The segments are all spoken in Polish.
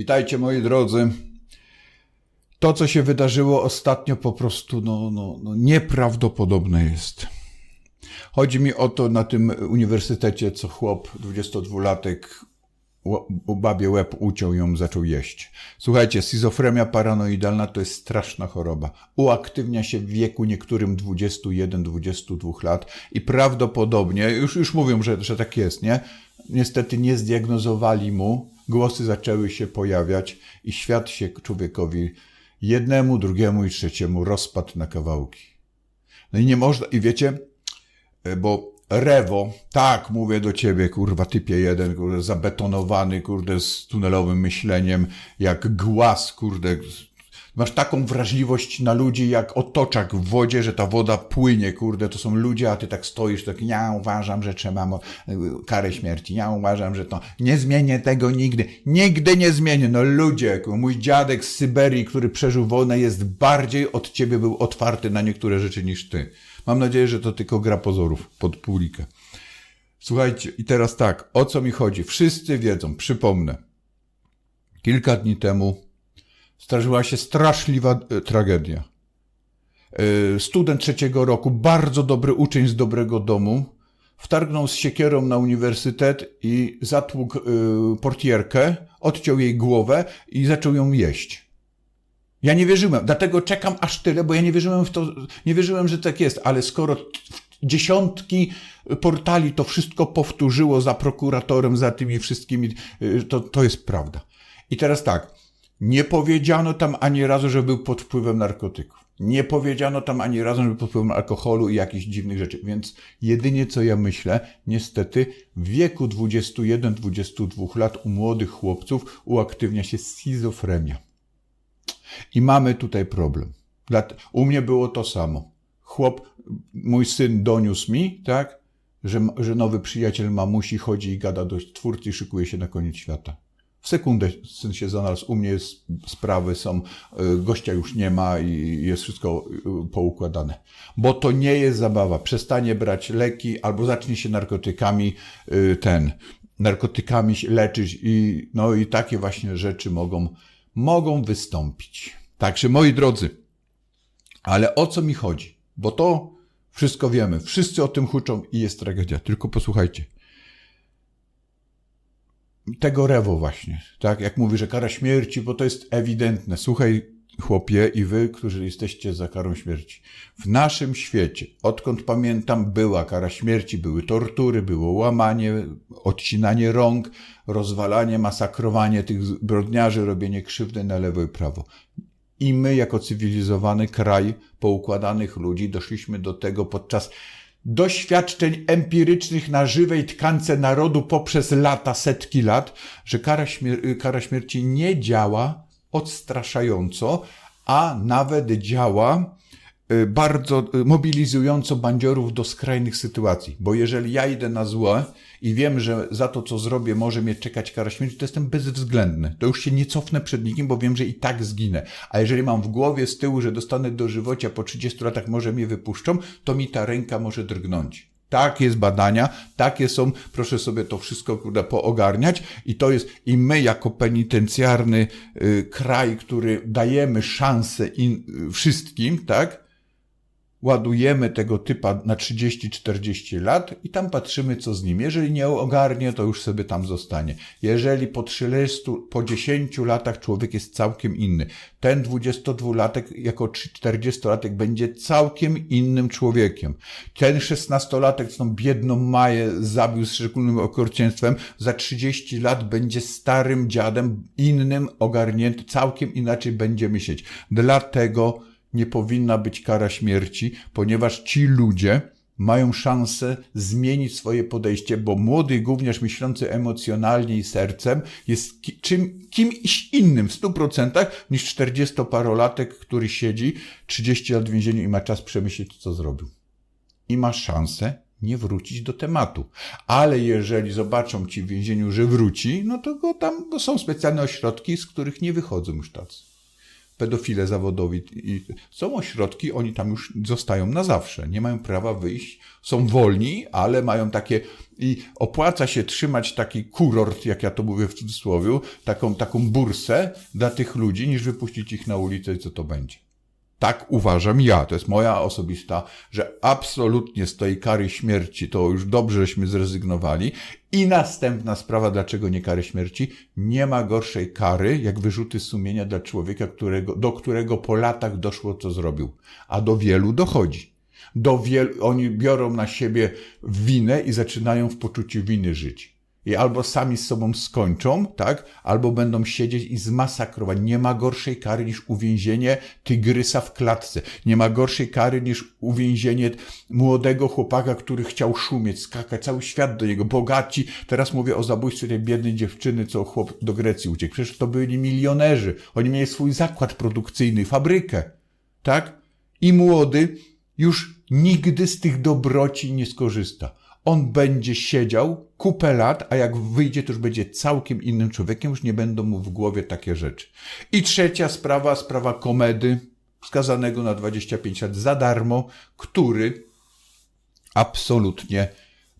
Witajcie moi drodzy. To, co się wydarzyło ostatnio, po prostu no, no, no, nieprawdopodobne jest. Chodzi mi o to na tym uniwersytecie, co chłop, 22-latek, u babie łeb uciął ją zaczął jeść. Słuchajcie, schizofrenia paranoidalna to jest straszna choroba. Uaktywnia się w wieku niektórym 21-22 lat i prawdopodobnie, już, już mówią, że, że tak jest, nie? Niestety nie zdiagnozowali mu, głosy zaczęły się pojawiać i świat się człowiekowi jednemu, drugiemu i trzeciemu rozpadł na kawałki. No i nie można, i wiecie, bo Rewo, tak, mówię do ciebie, kurwa, typie jeden, kurde, zabetonowany, kurde, z tunelowym myśleniem, jak głaz, kurde. Masz taką wrażliwość na ludzi, jak otoczak w wodzie, że ta woda płynie, kurde, to są ludzie, a ty tak stoisz, tak, ja uważam, że trzeba karę śmierci, ja uważam, że to, nie zmienię tego nigdy, nigdy nie zmienię, no ludzie, mój dziadek z Syberii, który przeżył wojnę, jest bardziej od ciebie był otwarty na niektóre rzeczy niż ty. Mam nadzieję, że to tylko gra pozorów pod publikę. Słuchajcie, i teraz tak, o co mi chodzi? Wszyscy wiedzą, przypomnę. Kilka dni temu zdarzyła się straszliwa e, tragedia. E, student trzeciego roku, bardzo dobry uczeń z dobrego domu, wtargnął z siekierą na uniwersytet i zatłukł e, portierkę, odciął jej głowę i zaczął ją jeść. Ja nie wierzyłem, dlatego czekam aż tyle, bo ja nie wierzyłem w to, nie wierzyłem, że tak jest, ale skoro dziesiątki portali to wszystko powtórzyło za prokuratorem, za tymi wszystkimi, to, to jest prawda. I teraz tak, nie powiedziano tam ani razu, że był pod wpływem narkotyków. Nie powiedziano tam ani razu, że był pod wpływem alkoholu i jakichś dziwnych rzeczy. Więc jedynie co ja myślę, niestety w wieku 21-22 lat u młodych chłopców uaktywnia się schizofrenia. I mamy tutaj problem. U mnie było to samo. Chłop, mój syn doniósł mi, tak, że, że nowy przyjaciel mamusi chodzi i gada do twórcy i szykuje się na koniec świata. W sekundę syn się znalazł, u mnie sprawy są, y, gościa już nie ma i jest wszystko y, poukładane. Bo to nie jest zabawa. Przestanie brać leki albo zacznie się narkotykami y, ten, narkotykami leczyć i no i takie właśnie rzeczy mogą mogą wystąpić. Także moi drodzy, ale o co mi chodzi? Bo to wszystko wiemy, wszyscy o tym huczą i jest tragedia. Tylko posłuchajcie. Tego rewo właśnie, tak? Jak mówi, że kara śmierci, bo to jest ewidentne. Słuchaj, chłopie i wy, którzy jesteście za karą śmierci. W naszym świecie, odkąd pamiętam, była kara śmierci, były tortury, było łamanie, odcinanie rąk, rozwalanie, masakrowanie tych zbrodniarzy, robienie krzywdy na lewo i prawo. I my, jako cywilizowany kraj poukładanych ludzi, doszliśmy do tego podczas doświadczeń empirycznych na żywej tkance narodu poprzez lata, setki lat, że kara, śmier kara śmierci nie działa odstraszająco, a nawet działa y, bardzo y, mobilizująco bandziorów do skrajnych sytuacji. Bo jeżeli ja idę na złe i wiem, że za to, co zrobię, może mnie czekać kara śmierci, to jestem bezwzględny. To już się nie cofnę przed nikim, bo wiem, że i tak zginę. A jeżeli mam w głowie z tyłu, że dostanę do żywocia po 30 latach, może mnie wypuszczą, to mi ta ręka może drgnąć. Tak jest badania, takie są, proszę sobie to wszystko kurde, poogarniać i to jest, i my jako penitencjarny y, kraj, który dajemy szansę in, y, wszystkim, tak, ładujemy tego typa na 30-40 lat i tam patrzymy, co z nim. Jeżeli nie ogarnie, to już sobie tam zostanie. Jeżeli po 30, po 10 latach człowiek jest całkiem inny, ten 22-latek jako 40-latek będzie całkiem innym człowiekiem. Ten 16-latek, co tą biedną Maję zabił z szczególnym okrucieństwem, za 30 lat będzie starym dziadem, innym, ogarnięty, całkiem inaczej będzie myśleć. Dlatego nie powinna być kara śmierci, ponieważ ci ludzie mają szansę zmienić swoje podejście, bo młody gówniarz myślący emocjonalnie i sercem jest ki czym, kimś innym w stu procentach niż czterdziestoparolatek, który siedzi 30 lat w więzieniu i ma czas przemyśleć, co zrobił. I ma szansę nie wrócić do tematu. Ale jeżeli zobaczą ci w więzieniu, że wróci, no to go tam, bo są specjalne ośrodki, z których nie wychodzą już tacy. Pedofile zawodowi. I są ośrodki, oni tam już zostają na zawsze. Nie mają prawa wyjść. Są wolni, ale mają takie. I opłaca się trzymać taki kurort, jak ja to mówię w cudzysłowie, taką, taką bursę dla tych ludzi, niż wypuścić ich na ulicę i co to będzie. Tak uważam ja, to jest moja osobista, że absolutnie z tej kary śmierci to już dobrze, żeśmy zrezygnowali. I następna sprawa, dlaczego nie kary śmierci? Nie ma gorszej kary, jak wyrzuty sumienia dla człowieka, którego, do którego po latach doszło, co zrobił. A do wielu dochodzi. Do wielu, oni biorą na siebie winę i zaczynają w poczuciu winy żyć. I albo sami z sobą skończą, tak? Albo będą siedzieć i zmasakrować. Nie ma gorszej kary niż uwięzienie tygrysa w klatce. Nie ma gorszej kary niż uwięzienie młodego chłopaka, który chciał szumieć, skakać, cały świat do niego, bogaci. Teraz mówię o zabójstwie tej biednej dziewczyny, co chłop do Grecji uciekł. Przecież to byli milionerzy. Oni mieli swój zakład produkcyjny, fabrykę, tak? I młody już nigdy z tych dobroci nie skorzysta on będzie siedział kupę lat, a jak wyjdzie, to już będzie całkiem innym człowiekiem, już nie będą mu w głowie takie rzeczy. I trzecia sprawa, sprawa komedy, skazanego na 25 lat za darmo, który absolutnie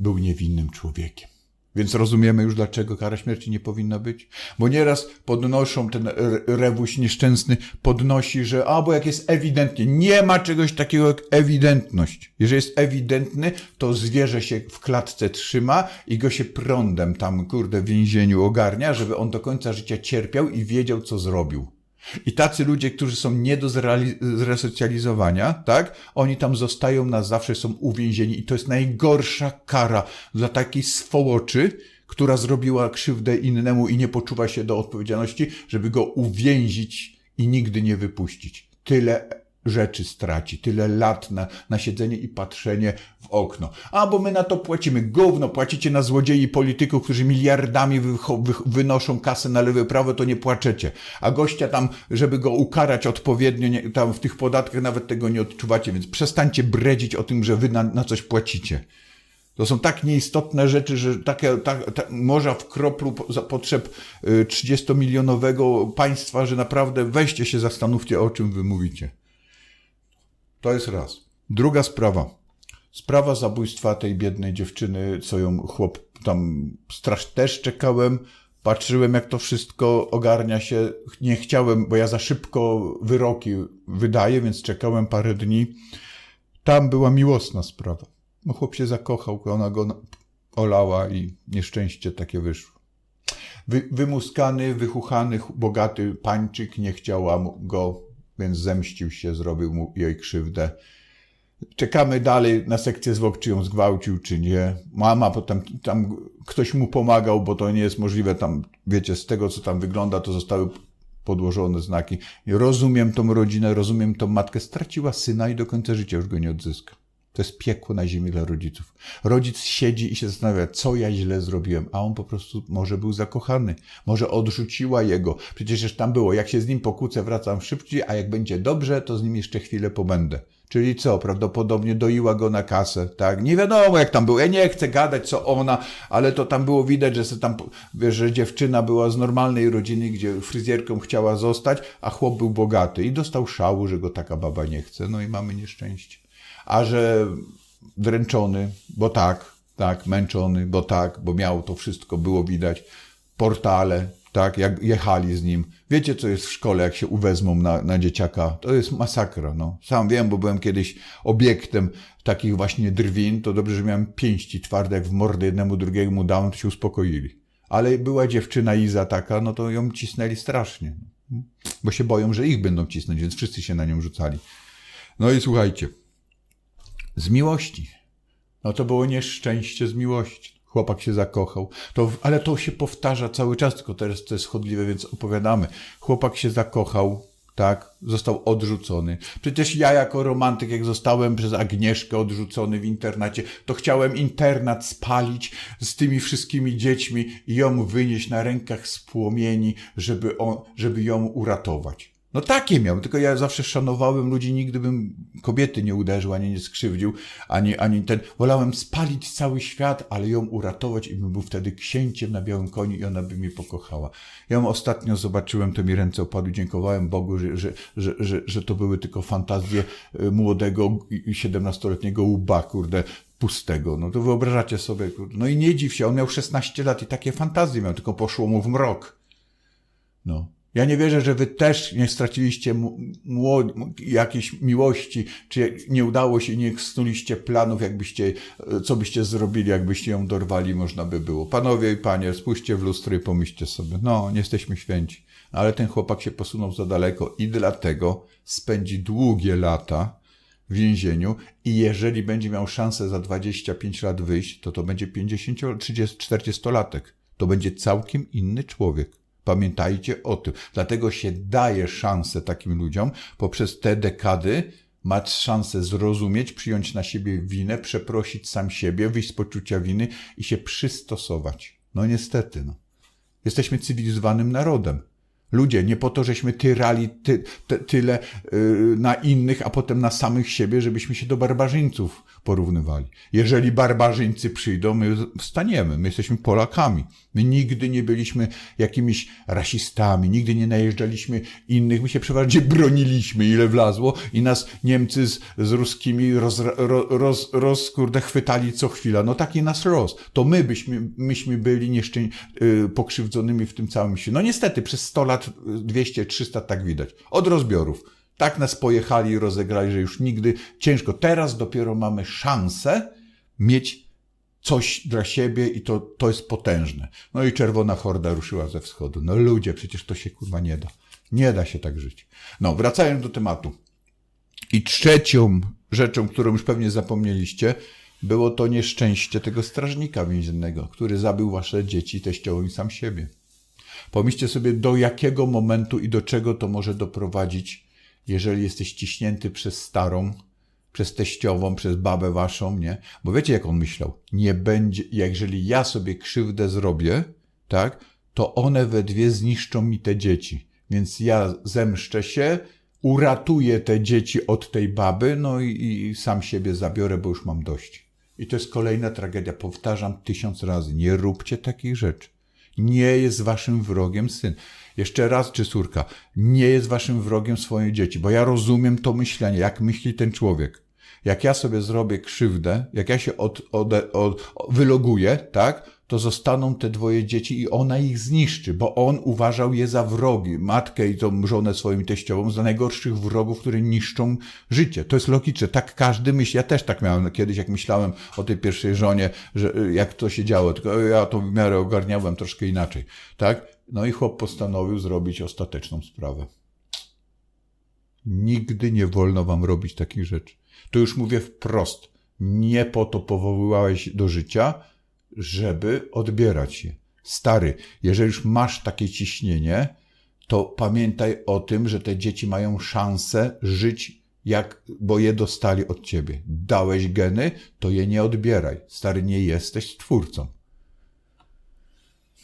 był niewinnym człowiekiem. Więc rozumiemy już, dlaczego kara śmierci nie powinna być. Bo nieraz podnoszą, ten rewuś nieszczęsny podnosi, że a, bo jak jest ewidentnie, nie ma czegoś takiego jak ewidentność. Jeżeli jest ewidentny, to zwierzę się w klatce trzyma i go się prądem tam, kurde, w więzieniu ogarnia, żeby on do końca życia cierpiał i wiedział, co zrobił. I tacy ludzie, którzy są nie do zresocjalizowania, tak? Oni tam zostają na zawsze, są uwięzieni i to jest najgorsza kara dla takiej swołoczy, która zrobiła krzywdę innemu i nie poczuwa się do odpowiedzialności, żeby go uwięzić i nigdy nie wypuścić. Tyle rzeczy straci, tyle lat na, na siedzenie i patrzenie w okno. A, bo my na to płacimy. Gówno, płacicie na złodziei polityków, którzy miliardami wy, wy, wynoszą kasę na lewe prawo, to nie płaczecie. A gościa tam, żeby go ukarać odpowiednio, nie, tam w tych podatkach nawet tego nie odczuwacie, więc przestańcie bredzić o tym, że wy na, na coś płacicie. To są tak nieistotne rzeczy, że takie tak, tak, morza w kroplu potrzeb 30-milionowego y, państwa, że naprawdę weźcie się, zastanówcie o czym wy mówicie. To jest raz. Druga sprawa. Sprawa zabójstwa tej biednej dziewczyny, co ją chłop tam strasz też czekałem. Patrzyłem, jak to wszystko ogarnia się. Nie chciałem, bo ja za szybko wyroki wydaję, więc czekałem parę dni. Tam była miłosna sprawa. No chłop się zakochał, ona go olała i nieszczęście takie wyszło. Wy, wymuskany, wychuchany, bogaty pańczyk nie chciała go więc zemścił się, zrobił mu jej krzywdę. Czekamy dalej na sekcję zwłok, czy ją zgwałcił, czy nie. Mama potem tam ktoś mu pomagał, bo to nie jest możliwe. Tam, wiecie, z tego, co tam wygląda, to zostały podłożone znaki. Rozumiem tą rodzinę, rozumiem tą matkę. Straciła syna i do końca życia już go nie odzyska. To jest piekło na ziemi dla rodziców. Rodzic siedzi i się zastanawia, co ja źle zrobiłem, a on po prostu może był zakochany, może odrzuciła jego. Przecież tam było, jak się z nim pokłócę, wracam szybciej, a jak będzie dobrze, to z nim jeszcze chwilę pobędę. Czyli co, prawdopodobnie doiła go na kasę, tak? Nie wiadomo jak tam było. Ja nie chcę gadać co ona, ale to tam było widać, że tam, wiesz, że dziewczyna była z normalnej rodziny, gdzie fryzjerką chciała zostać, a chłop był bogaty i dostał szału, że go taka baba nie chce. No i mamy nieszczęście a że dręczony, bo tak, tak, męczony, bo tak, bo miał to wszystko, było widać, portale, tak, jak jechali z nim. Wiecie, co jest w szkole, jak się uwezmą na, na dzieciaka? To jest masakra, no. Sam wiem, bo byłem kiedyś obiektem takich właśnie drwin, to dobrze, że miałem pięści twarde, jak w mordę jednemu, drugiemu dałem, to się uspokoili. Ale była dziewczyna Iza taka, no to ją cisnęli strasznie. Bo się boją, że ich będą cisnąć, więc wszyscy się na nią rzucali. No i słuchajcie, z miłości. No to było nieszczęście z miłości. Chłopak się zakochał. To, ale to się powtarza cały czas, tylko teraz to jest chodliwe, więc opowiadamy. Chłopak się zakochał, tak, został odrzucony. Przecież ja jako romantyk, jak zostałem przez Agnieszkę odrzucony w internacie, to chciałem internat spalić z tymi wszystkimi dziećmi i ją wynieść na rękach z płomieni, żeby, on, żeby ją uratować. No takie miał, tylko ja zawsze szanowałem ludzi, nigdy bym kobiety nie uderzył, ani nie skrzywdził, ani, ani ten. Wolałem spalić cały świat, ale ją uratować i bym był wtedy księciem na białym koniu i ona by mnie pokochała. Ja ją ostatnio zobaczyłem, to mi ręce opadły, dziękowałem Bogu, że, że, że, że, że to były tylko fantazje y, młodego, 17-letniego łba, kurde, pustego. No to wyobrażacie sobie, kurde. no i nie dziw się, on miał 16 lat i takie fantazje miał, tylko poszło mu w mrok. No. Ja nie wierzę, że wy też nie straciliście jakiejś miłości, czy nie udało się, nie snuliście planów, jakbyście, co byście zrobili, jakbyście ją dorwali, można by było. Panowie i panie, spójrzcie w lustro i pomyślcie sobie, no, nie jesteśmy święci. Ale ten chłopak się posunął za daleko i dlatego spędzi długie lata w więzieniu i jeżeli będzie miał szansę za 25 lat wyjść, to to będzie 50, 30, 40 latek. To będzie całkiem inny człowiek. Pamiętajcie o tym. Dlatego się daje szansę takim ludziom poprzez te dekady mać szansę zrozumieć, przyjąć na siebie winę, przeprosić sam siebie, wyjść z poczucia winy i się przystosować. No niestety, no. Jesteśmy cywilizowanym narodem. Ludzie, nie po to, żeśmy tyrali ty, ty, tyle yy, na innych, a potem na samych siebie, żebyśmy się do barbarzyńców porównywali. Jeżeli barbarzyńcy przyjdą, my wstaniemy. My jesteśmy Polakami. My nigdy nie byliśmy jakimiś rasistami, nigdy nie najeżdżaliśmy innych. My się przeważnie broniliśmy, ile wlazło i nas Niemcy z, z ruskimi roz, roz, roz, roz kurde, chwytali co chwila. No taki nas los. To my byśmy, myśmy byli nieszczę, yy, pokrzywdzonymi w tym całym się. No niestety, przez 100 lat, 200, 300 tak widać. Od rozbiorów. Tak nas pojechali i rozegrali, że już nigdy ciężko. Teraz dopiero mamy szansę mieć coś dla siebie i to, to jest potężne. No i czerwona horda ruszyła ze wschodu. No ludzie, przecież to się kurwa nie da. Nie da się tak żyć. No, wracając do tematu. I trzecią rzeczą, którą już pewnie zapomnieliście, było to nieszczęście tego strażnika więziennego, który zabił wasze dzieci, teściową i sam siebie. Pomyślcie sobie, do jakiego momentu i do czego to może doprowadzić jeżeli jesteś ciśnięty przez starą, przez teściową, przez babę waszą, nie? Bo wiecie, jak on myślał? Nie będzie, jeżeli ja sobie krzywdę zrobię, tak, to one we dwie zniszczą mi te dzieci. Więc ja zemszczę się, uratuję te dzieci od tej baby, no i, i sam siebie zabiorę, bo już mam dość. I to jest kolejna tragedia. Powtarzam tysiąc razy. Nie róbcie takich rzeczy. Nie jest waszym wrogiem syn. Jeszcze raz, czy córka, nie jest waszym wrogiem swoje dzieci, bo ja rozumiem to myślenie, jak myśli ten człowiek. Jak ja sobie zrobię krzywdę, jak ja się od, od, od, wyloguję, tak, to zostaną te dwoje dzieci i ona ich zniszczy, bo on uważał je za wrogi, matkę i tą żonę swoją teściową, za najgorszych wrogów, które niszczą życie. To jest logiczne, tak każdy myśli. Ja też tak miałem kiedyś, jak myślałem o tej pierwszej żonie, że jak to się działo, tylko ja to w miarę ogarniałem troszkę inaczej, tak? No i chłop postanowił zrobić ostateczną sprawę. Nigdy nie wolno wam robić takich rzeczy. To już mówię wprost. Nie po to powoływałeś do życia, żeby odbierać je. Stary, jeżeli już masz takie ciśnienie, to pamiętaj o tym, że te dzieci mają szansę żyć, jak, bo je dostali od ciebie. Dałeś geny, to je nie odbieraj. Stary, nie jesteś twórcą.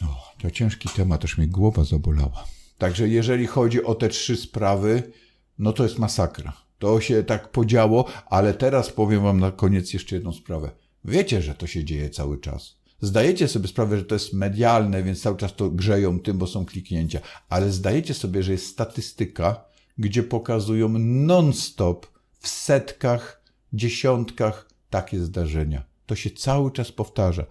No, to ciężki temat, też mi głowa zabolała. Także jeżeli chodzi o te trzy sprawy, no to jest masakra. To się tak podziało, ale teraz powiem wam na koniec jeszcze jedną sprawę. Wiecie, że to się dzieje cały czas. Zdajecie sobie sprawę, że to jest medialne, więc cały czas to grzeją tym, bo są kliknięcia, ale zdajecie sobie, że jest statystyka, gdzie pokazują non-stop w setkach, dziesiątkach takie zdarzenia. To się cały czas powtarza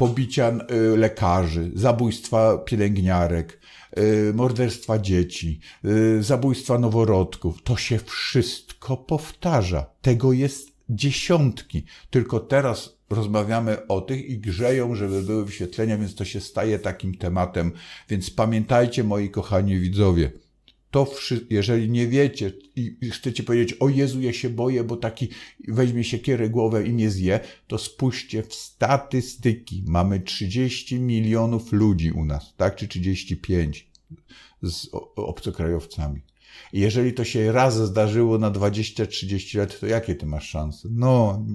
pobicia y, lekarzy, zabójstwa pielęgniarek, y, morderstwa dzieci, y, zabójstwa noworodków. To się wszystko powtarza. Tego jest dziesiątki. Tylko teraz rozmawiamy o tych i grzeją, żeby były wyświetlenia, więc to się staje takim tematem. Więc pamiętajcie, moi kochani widzowie, to, jeżeli nie wiecie i chcecie powiedzieć, o Jezu, ja się boję, bo taki weźmie się kierę głowę i mnie zje, to spójrzcie w statystyki. Mamy 30 milionów ludzi u nas, tak? Czy 35 z obcokrajowcami. Jeżeli to się raz zdarzyło na 20-30 lat, to jakie ty masz szanse? No,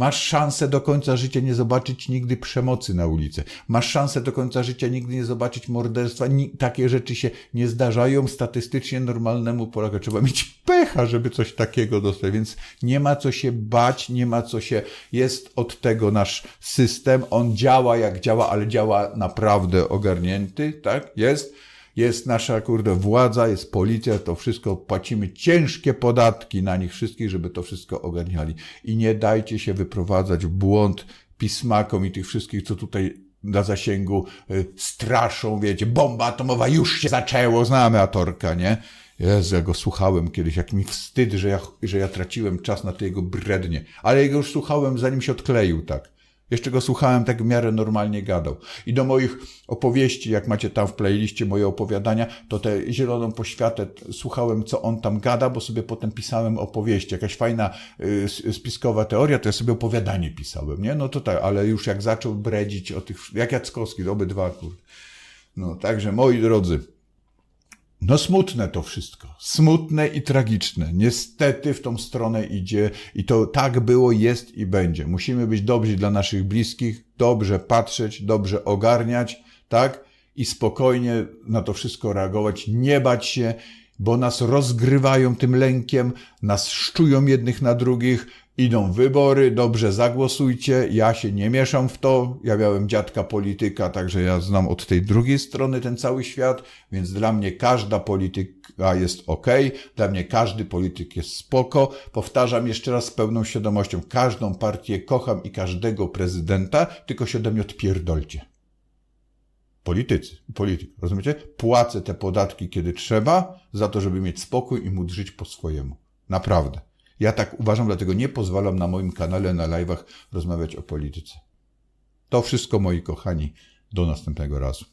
Masz szansę do końca życia nie zobaczyć nigdy przemocy na ulicy. Masz szansę do końca życia nigdy nie zobaczyć morderstwa. Takie rzeczy się nie zdarzają statystycznie normalnemu Polakowi. Trzeba mieć pecha, żeby coś takiego dostać, więc nie ma co się bać, nie ma co się... Jest od tego nasz system, on działa jak działa, ale działa naprawdę ogarnięty, tak? Jest jest nasza, kurde, władza, jest policja, to wszystko płacimy ciężkie podatki na nich wszystkich, żeby to wszystko ogarniali. I nie dajcie się wyprowadzać w błąd pismakom i tych wszystkich, co tutaj na zasięgu y, straszą, wiecie, bomba atomowa już się zaczęło, znamy Atorka, nie? Jezu, ja go słuchałem kiedyś, jak mi wstyd, że ja, że ja traciłem czas na te jego brednie. Ale ja go już słuchałem, zanim się odkleił, tak. Jeszcze go słuchałem, tak w miarę normalnie gadał. I do moich opowieści, jak macie tam w playliście moje opowiadania, to tę zieloną poświatę słuchałem, co on tam gada, bo sobie potem pisałem opowieści. Jakaś fajna y, spiskowa teoria, to ja sobie opowiadanie pisałem, nie? No to tak, ale już jak zaczął bredzić o tych, jak Jackowski, obydwa, kurde. No, także moi drodzy, no smutne to wszystko. Smutne i tragiczne. Niestety w tą stronę idzie i to tak było, jest i będzie. Musimy być dobrzy dla naszych bliskich, dobrze patrzeć, dobrze ogarniać, tak? I spokojnie na to wszystko reagować, nie bać się, bo nas rozgrywają tym lękiem, nas szczują jednych na drugich, idą wybory, dobrze zagłosujcie, ja się nie mieszam w to, ja miałem dziadka polityka, także ja znam od tej drugiej strony ten cały świat, więc dla mnie każda polityka jest ok, dla mnie każdy polityk jest spoko. Powtarzam jeszcze raz z pełną świadomością, każdą partię kocham i każdego prezydenta, tylko się ode mnie odpierdolcie. Politycy, polityk, rozumiecie? Płacę te podatki, kiedy trzeba, za to, żeby mieć spokój i móc żyć po swojemu. Naprawdę. Ja tak uważam, dlatego nie pozwalam na moim kanale, na live'ach rozmawiać o polityce. To wszystko, moi kochani. Do następnego razu.